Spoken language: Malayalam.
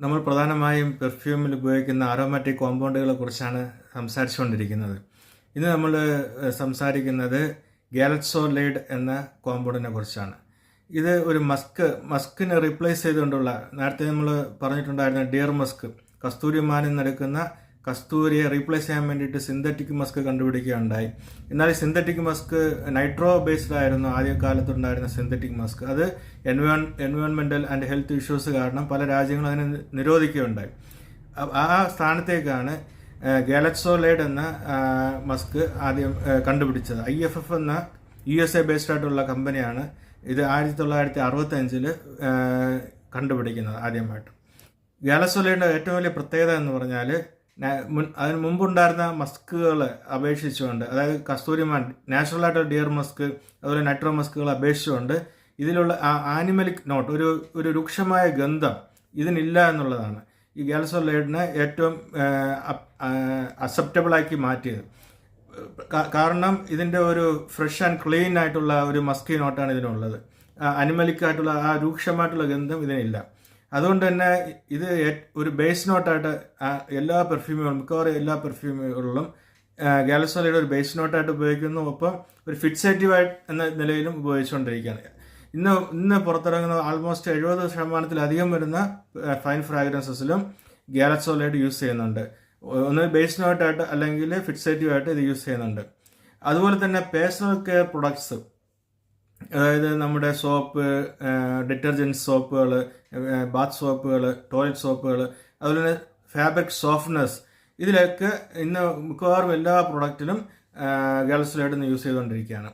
നമ്മൾ പ്രധാനമായും പെർഫ്യൂമിൽ ഉപയോഗിക്കുന്ന ആരോമാറ്റിക് കോമ്പൗണ്ടുകളെ കുറിച്ചാണ് സംസാരിച്ചുകൊണ്ടിരിക്കുന്നത്. ഇന്ന് നമ്മൾ സംസാരിക്കുന്നത് ഗാലക്സോലൈഡ് എന്ന കോമ്പൗണ്ടിനെ കുറിച്ചാണ്. ഇത് ഒരു മസ്ക് മസ്കിനെ റീപ്ലേസ് ചെയ്തുകൊണ്ടുള്ള നേരത്തെ നമ്മൾ പറഞ്ഞിട്ടുണ്ടായിരുന്ന ഡിയർ മസ്ക് കസ്തൂരിമാനിൽ നിന്നെടുക്കുന്ന കസ്തൂരിയെ റീപ്ലേസ് ചെയ്യാൻ വേണ്ടിയിട്ട് സിന്തറ്റിക് മസ്ക് കണ്ടുപിടിക്കുകയുണ്ടായി. എന്നാൽ സിന്തറ്റിക് മസ്ക് നൈട്രോ ബേസ്ഡ് ആയിരുന്നു. ആദ്യകാലത്തുണ്ടായിരുന്ന സിന്തറ്റിക് മസ്ക് അത് എൻവയോൺ എൻവയോൺമെന്റൽ ആൻഡ് ഹെൽത്ത് ഇഷ്യൂസ് കാരണം പല രാജ്യങ്ങളും അതിനെ നിരോധിക്കുകയുണ്ടായി. ആ സ്ഥാനത്തേക്കാണ് ഗാലക്സോലൈഡ് എന്ന മസ്ക് ആദ്യം കണ്ടുപിടിച്ചത്. ഐ എഫ് എഫ് എന്ന യു എസ് എ ബേസ്ഡ് ആയിട്ടുള്ള കമ്പനിയാണ് ഇത് ആയിരത്തി തൊള്ളായിരത്തി അറുപത്തി അഞ്ചിൽ കണ്ടുപിടിക്കുന്നത് ആദ്യമായിട്ട്. ഗാലക്സോലൈഡിന്റെ ഏറ്റവും വലിയ പ്രത്യേകത എന്ന് പറഞ്ഞാൽ അതിന് മുമ്പുണ്ടായിരുന്ന മസ്കുകളെ അപേക്ഷിച്ചുകൊണ്ട് അതായത് കസ്തൂരിമാൻ നാച്ചുറൽ ആയിട്ടുള്ള ഡിയർ മസ്ക് അതുപോലെ നൈട്രോ മസ്കുകൾ അപേക്ഷിച്ചുകൊണ്ട് ഇതിലുള്ള ആ ആനിമലിക് നോട്ട് ഒരു ഒരു രൂക്ഷമായ ഗന്ധം ഇതിനില്ല എന്നുള്ളതാണ്. ഈ ഗാൽസോലൈഡിനെ ഏറ്റവും അക്സെപ്റ്റബിളാക്കി മാറ്റിയത്. കാരണം ഇതിന്റെ ഒരു ഫ്രഷ് ആൻഡ് ക്ലീൻ ആയിട്ടുള്ള ഒരു മസ്കി നോട്ടാണ് ഇതിനുള്ളത്. അനിമലിക് ആയിട്ടുള്ള ആ രൂക്ഷമായിട്ടുള്ള ഗന്ധം ഇതിനില്ല. അതുകൊണ്ട് തന്നെ ഇത് ഒരു ബേസ് നോട്ടായിട്ട് എല്ലാ പെർഫ്യൂമുകളും മിക്കവാറും എല്ലാ പെർഫ്യൂമുകളിലും ഗാലസോലയുടെ ഒരു ബേസ് നോട്ടായിട്ട് ഉപയോഗിക്കുന്നു. ഒപ്പം ഒരു ഫിക്സേറ്റീവ് ആയിട്ട് എന്ന നിലയിലും ഉപയോഗിച്ചുകൊണ്ടിരിക്കുകയാണ്. ഇന്ന് ഇന്ന് പുറത്തിറങ്ങുന്ന ആൾമോസ്റ്റ് എഴുപത് ശതമാനത്തിലധികം വരുന്ന ഫൈൻ ഫ്രാഗ്രൻസസിലും ഗാലസോലൈഡ് യൂസ് ചെയ്യുന്നുണ്ട്. ഒന്ന് ബേസ് നോട്ടായിട്ട് അല്ലെങ്കിൽ ഫിക്സേറ്റീവ് ആയിട്ട് ഇത് യൂസ് ചെയ്യുന്നുണ്ട്. അതുപോലെ തന്നെ പേഴ്സണൽ കെയർ പ്രൊഡക്ട്സ് അതായത് നമ്മുടെ സോപ്പ് ഡിറ്റർജന്റ് സോപ്പുകൾ ബാത്ത് സോപ്പുകൾ ടോയ്ലറ്റ് സോപ്പുകൾ അതുപോലെ തന്നെ ഫാബ്രിക് സോഫ്റ്റ്നസ് ഇതിലൊക്കെ ഇന്ന് മിക്കവാറും എല്ലാ പ്രൊഡക്റ്റിലും ഗേൾസ് ലൈഡ് യൂസ് ചെയ്തുകൊണ്ടിരിക്കുകയാണ്.